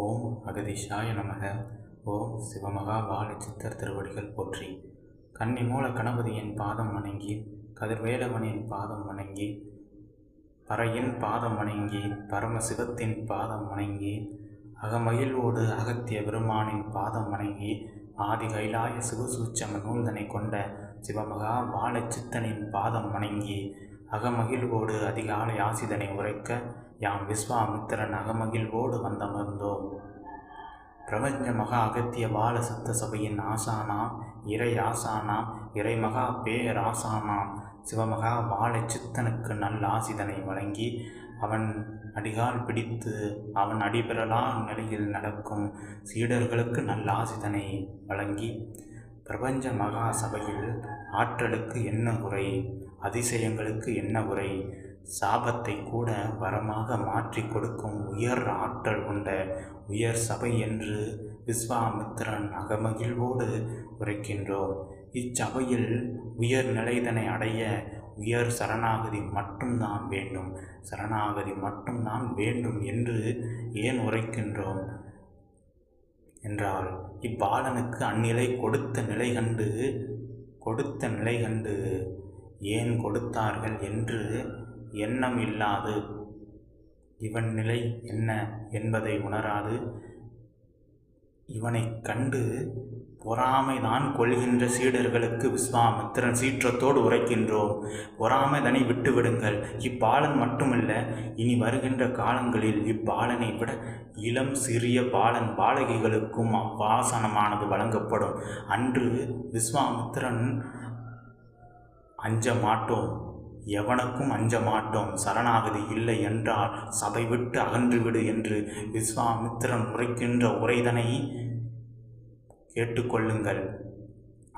ஓம் அகதிஷாய நமக. ஓம் சிவமகா வாழை சித்தர் திருவடிகள் போற்றி. கன்னி மூல கணபதியின் பாதம் வணங்கி கதிர்வேலவனின் பாதம் வணங்கி பறையின் பாதம் வணங்கி பரமசிவத்தின் பாதம் வணங்கி அகமகிழ்வோடு அகத்திய பெருமானின் பாதம் வணங்கி ஆதி கைலாய சிவசூச்சம நூல்தனை கொண்ட சிவமகா வாழச்சித்தனின் பாதம் வணங்கி அகமகிழ்வோடு அதிகாலை ஆசிதனை உரைக்க யாம் விஸ்வாமித்திரன் அகமகிழ்வோடு வந்தமர்ந்தோம். பிரபஞ்ச மகா அகத்திய பால சித்த சபையின் ஆசானாம் இறை ஆசானாம் இறைமகா பேராசானாம் சிவமகா பால சித்தனுக்கு நல்ல ஆசிதனை வழங்கி அவன் அடிகால் பிடித்து அவன் அடிபெறலா நிலையில் நடக்கும் சீடர்களுக்கு நல்ல ஆசிதனை வழங்கி பிரபஞ்ச மகா சபையில் ஆற்றலுக்கு என்ன குறை அதிசயங்களுக்கு என்ன குறை சாபத்தை கூட வரமாக மாற்றி கொடுக்கும் உயர் ஆற்றல் கொண்ட உயர் சபை என்று விஸ்வாமித்திரன் அகமகிழ்வோடு உரைக்கின்றோம். இச்சபையில் உயர் நிலைதனை அடைய உயர் சரணாகதி மட்டும்தான் வேண்டும். சரணாகதி மட்டும்தான் வேண்டும் என்று ஏன் உரைக்கின்றோம்? என்றால் இப்பாலனுக்கு அந்நிலை கொடுத்த நிலை கண்டு கொடுத்த நிலை கண்டு ஏன் கொடுத்தார்கள் என்று எண்ணம் இல்லாது. இவன் நிலை என்ன என்பதை உணராது. இவனை கண்டு பொறாமைதான் கொள்கின்ற சீடர்களுக்கு விஸ்வாமித்திரன் சீற்றத்தோடு உரைக்கின்றோம். பொறாமைதனை விட்டுவிடுங்கள். இப்பாலன் மட்டுமல்ல இனி வருகின்ற காலங்களில் இப்பாலனை விட இளம் சிறிய பாலன் பாலகிகளுக்கும் அவ்வாசனமானது வழங்கப்படும். அன்று விஸ்வாமித்திரன் அஞ்ச மாட்டோம். எவனுக்கும் அஞ்ச மாட்டோம் சரணாகதி இல்லை என்றால் சபை விட்டு அகன்றுவிடு என்று விஸ்வாமித்திரன் உரைக்கின்ற உரைதனை கேட்டுக்கொள்ளுங்கள்.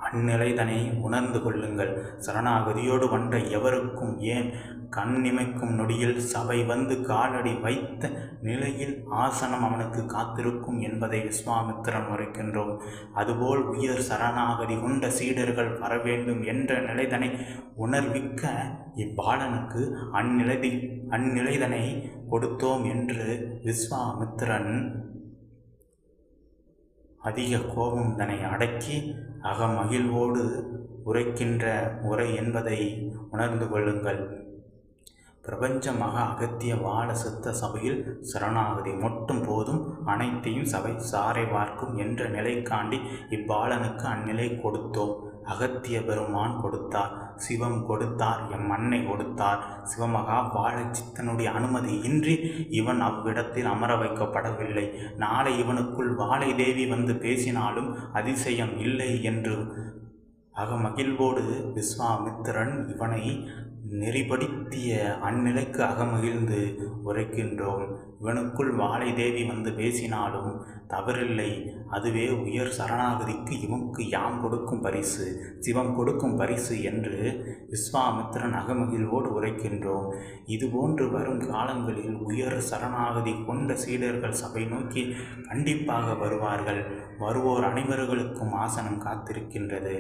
அந்நிலைதனை உணர்ந்து கொள்ளுங்கள். சரணாகதியோடு வந்த எவருக்கும் ஏன்? கண் நிமைக்கும் நொடியில் சபை வந்து காலடி வைத்த நிலையில் ஆசனம் அவனுக்கு காத்திருக்கும் என்பதை விஸ்வாமித்திரன் உரைக்கின்றோம் அதுபோல் உயர் சரணாகதி கொண்ட சீடர்கள் வர வேண்டும் என்ற நிலைதனை உணர்விக்க இப்பாலனுக்கு அந்நிலை அந்நிலைதனை கொடுத்தோம் என்று விஸ்வாமித்திரன் அதிக கோபம் தன்னை அடக்கி அகமகிழ்வோடு உரைக்கின்ற உரை என்பதை உணர்ந்து கொள்ளுங்கள். பிரபஞ்ச மகா அகத்திய வாழ சித்த சபையில் சரணாகதி மட்டும் போதும் அனைத்தையும் சபை சாரை பார்க்கும் என்ற நிலை காண்டி இப்பாலனுக்கு அந்நிலை கொடுத்தோம். அகத்திய பெருமான் கொடுத்தார். சிவம் கொடுத்தார் எம் மண்ணை கொடுத்தார். சிவமகா வாழ சித்தனுடைய அனுமதி இன்றி இவன் அவ்விடத்தில் அமர வைக்கப்படவில்லை. நாளை இவனுக்குள் வாழை தேவி வந்து பேசினாலும் அதிசயம் இல்லை என்று அகமகிழ்வோடு விஸ்வாமித்திரன் இவனை நெறிப்படுத்திய அந்நிலைக்கு அகமகிழ்ந்து உரைக்கின்றோம். இவனுக்குள் வாழை தேவி வந்து பேசினாலும் தவறில்லை. அதுவே உயர் சரணாகதிக்கு இவனுக்கு யாம் கொடுக்கும் பரிசு சிவம் கொடுக்கும் பரிசு என்று விஸ்வாமித்திரன் அகமகிழ்வோடு உரைக்கின்றோம். இதுபோன்று வரும் காலங்களில் உயர் சரணாகதி கொண்ட சீடர்கள் சபை நோக்கி கண்டிப்பாக வருவார்கள். வருவோர் அனைவர்களுக்கும் ஆசனம் காத்திருக்கின்றது.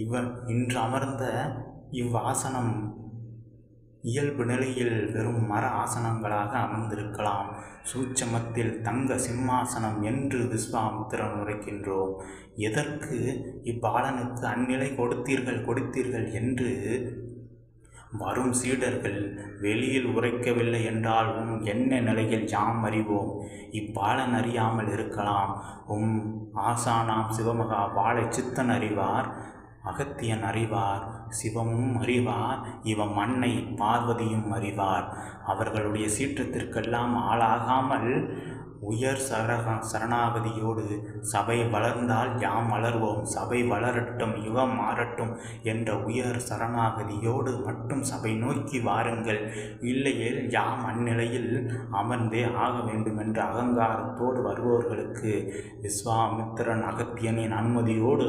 இவன் இன்று அமர்ந்த இவ்வாசனம் இயல்பு நிலையில் வெறும் மர ஆசனங்களாக அமர்ந்திருக்கலாம். சூட்சமத்தில் தங்க சிம்மாசனம் என்று விஸ்வாமித்திரன் உரைக்கின்றோம். எதற்கு இப்பாலனுக்கு அந்நிலை கொடுத்தீர்கள் கொடுத்தீர்கள் என்று வரும் சீடர்கள் வெளியில் உரைக்கவில்லை என்றால் உம் என்ன நிலையில் யாம் அறிவோம்? இப்பாலன் அறியாமல் இருக்கலாம். உம் ஆசானாம் சிவமகா வாழை சித்தன் அறிவார். அகத்தியன் அறிவார் சிவமும் அறிவார் இவன் மண்ணை பார்வதியும் அறிவார். அவர்களுடைய சீற்றத்திற்கெல்லாம் ஆளாகாமல் உயர் சரக சரணாகதியோடு சபை வளர்ந்தால் யாம் வளர்வோம் சபை வளரட்டும் யுகம் மாறட்டும் என்ற உயர் சரணாகதியோடு மட்டும் சபை நோக்கி வாருங்கள். இல்லையேல் யாம் அந்நிலையில் அமர்ந்தே ஆக வேண்டும் என்ற அகங்காரத்தோடு வருபவர்களுக்கு விஸ்வாமித்திரன் அகத்தியனின் அனுமதியோடு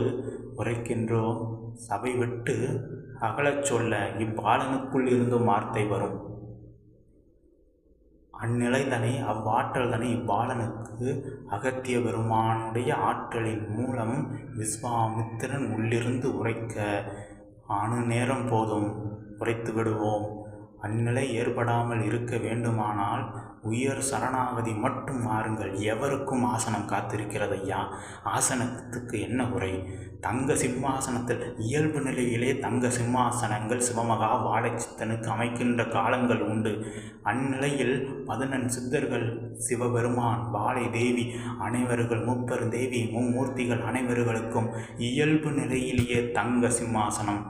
உரைக்கின்றோம். சபை விட்டு அகலச் சொல்ல இவ்வாளனுக்குள் இருந்தும் வார்த்தை வரும். அந்நிலைதனை அவ்வாற்றல்தனை இப்பாலனுக்கு அகத்திய பெருமானுடைய ஆற்றலின் மூலம் விஸ்வாமித்திரன் உள்ளிருந்து உரைக்க அணு நேரம் போதும். உரைத்து விடுவோம். அந்நிலை ஏற்படாமல் இருக்க வேண்டுமானால் உயர் சரணாகதி மட்டும் மாறுங்கள். எவருக்கும் ஆசனம் காத்திருக்கிறது ஐயா ஆசனத்துக்கு என்ன குறை தங்க சிம்மாசனத்தில் இயல்பு நிலையிலே தங்க சிம்மாசனங்கள் சிவமகா வாழைச்சித்தனுக்கு அமைக்கின்ற காலங்கள் உண்டு. அந்நிலையில் பதினெண் சித்தர்கள் சிவபெருமான் வாழை தேவி அனைவர்கள் முப்பெரு தேவி மும்மூர்த்திகள் அனைவர்களுக்கும் இயல்பு நிலையிலேயே தங்க சிம்மாசனம்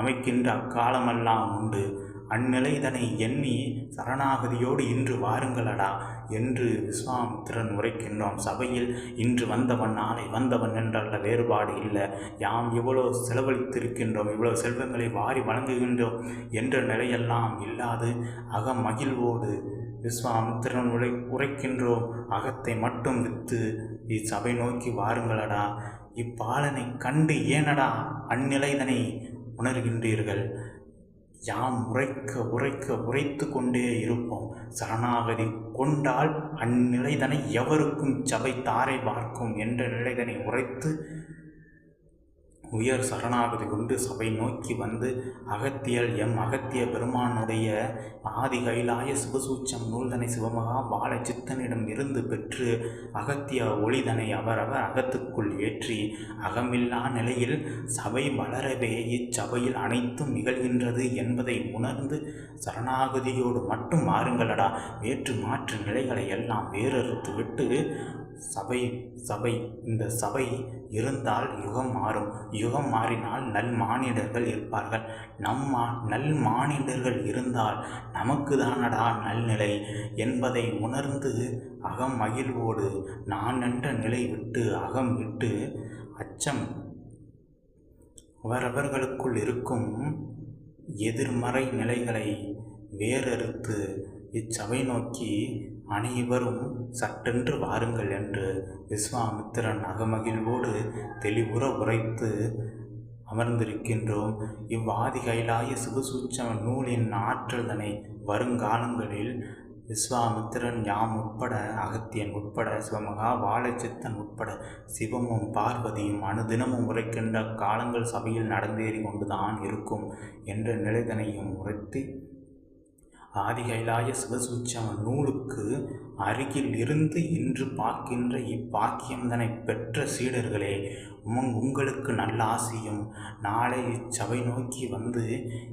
அமைக்கின்ற அக்காலமெல்லாம் உண்டு. அந்நிலைதனை எண்ணி சரணாகதியோடு இன்று வாருங்களடா என்று விஸ்வாமித்திரன் உரைக்கின்றோம். சபையில் இன்று வந்தவன் நாளை வந்தவன் என்றல்ல வேறுபாடு இல்லை. யாம் இவ்வளோ செலவழித்திருக்கின்றோம் இவ்வளோ செல்வங்களை வாரி வழங்குகின்றோம் என்ற நிலையெல்லாம் இல்லாது அகம் மகிழ்வோடு விஸ்வாமித்திரன் உரை உரைக்கின்றோம். அகத்தை மட்டும் வித்து இச்சபை நோக்கி வாருங்களடா. இப்பாலனை கண்டு ஏனடா அந்நிலைதனை உணர்கின்றீர்கள்? யாம் உரைக்க உரைக்க உரைத்து கொண்டே இருப்போம். சரணாகதி கொண்டால் அந்நிலைதனை எவருக்கும் சபை தாரை பார்க்கும் என்ற நிலைதனை உரைத்து உயர் சரணாகதி கொண்டு சபை நோக்கி வந்து அகத்தியல் எம் அகத்திய பெருமானுடைய ஆதி கைலாய சிவசூச்சம் நூல்தனை சிவமகா பால சித்தனிடம் இருந்து பெற்று அகத்திய ஒளிதனை அவரவர் அகத்துக்குள் ஏற்றி அகமில்லா நிலையில் சபை வளரவே இச்சபையில் அனைத்தும் நிகழ்கின்றது என்பதை உணர்ந்து சரணாகதியோடு மட்டும் மாறுங்களடா வேற்று மாற்று நிலைகளை எல்லாம் வேறறுத்து விட்டு சபை சபை இந்த சபை இருந்தால் யுகம் மாறும். யுகம் மாறினால் நல் மானிடர்கள் இருப்பார்கள். நம்மா நல் மானிடர்கள் இருந்தால் நமக்கு தானடா நல்நிலை என்பதை உணர்ந்து அகம் மகிழ்வோடு நான் என்ற நிலை விட்டு அகம் விட்டு அச்சம் அவரவர்களுக்குள் இருக்கும் எதிர்மறை நிலைகளை வேறறுத்து இச்சபை நோக்கி அனைவரும் சட்டென்று வாருங்கள் என்று விஸ்வாமித்திரன் அகமகிழ்வோடு தெளிவுற உரைத்து அமர்ந்திருக்கின்றோம். இவ்வாதி கைலாய சிவசூச்சம நூலின் ஆற்றல்தனை வருங்காலங்களில் விஸ்வாமித்திரன் யாம் உட்பட அகத்தியன் உட்பட சிவமகா வாழைச்சித்தன் உட்பட சிவமும் பார்வதியும் அனுதினமும் உரைக்கின்ற காலங்கள் சபையில் நடந்தேறி கொண்டுதான் இருக்கும் என்ற நிலைதனையும் உரைத்து ஆதி கைலாய சிவசூச்சம நூலுக்கு அருகில் இருந்து இன்று பார்க்கின்ற இப்பாக்கியந்தனை பெற்ற சீடர்களே உமங் உங்களுக்கு நல்ல ஆசையும். நாளை இச்சபை நோக்கி வந்து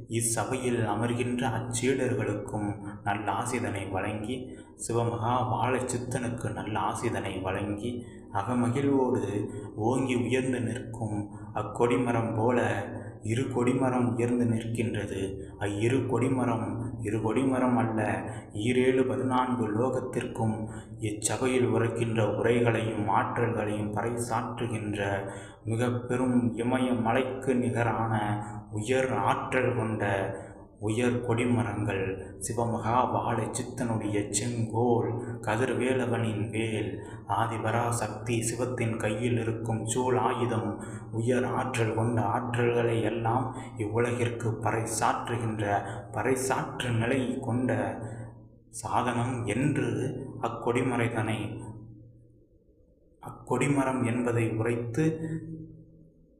இச்சபையில் அமர்கின்ற அச்சீடர்களுக்கும் நல்ல ஆசிதனை வழங்கி சிவமகா வாழச்சித்தனுக்கு நல்ல ஆசிதனை வழங்கி அகமகிழ்வோடு ஓங்கி உயர்ந்து நிற்கும் அக்கொடிமரம் போல இரு கொடிமரம் உயர்ந்து நிற்கின்றது. அவ்விரு கொடிமரம் இரு கொடிமரம் அல்ல ஈரேழு பதினான்கு லோகத்திற்கும் இச்சபையில் உரைக்கின்ற உரைகளையும் ஆற்றல்களையும் பறைசாற்றுகின்ற மிக பெரும் இமய மலைக்கு நிகரான உயர் ஆற்றல் கொண்ட உயர் கொடிமரங்கள் சிவமகா வாழை சித்தனுடைய செங்கோல் கதிர்வேலவனின் வேல் ஆதிபராசக்தி சிவத்தின் கையில் இருக்கும் சூழ் ஆயுதம் உயர் ஆற்றல் கொண்ட ஆற்றல்களை எல்லாம் இவ்வுலகிற்கு பறைசாற்றுகின்ற பறைசாற்று நிலை கொண்ட சாதனம் என்று அக்கொடிமரைதனை அக்கொடிமரம் என்பதை உரைத்து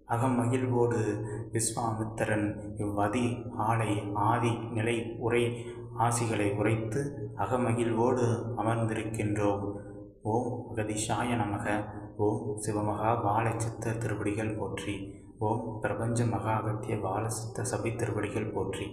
அகமகிழ்வோடு விஸ்வாமித்திரன் இவ்வதி ஆலை ஆதி நிலை உரை ஆசிகளை உரைத்து அகமகிழ்வோடு அமர்ந்திருக்கின்றோம். ஓம் அகதிஷாய நமக. ஓம் சிவமகா பாலச்சித்த திருவடிகள் போற்றி. ஓம் பிரபஞ்ச மகா அகத்திய பாலசித்த சபை திருவடிகள் போற்றி.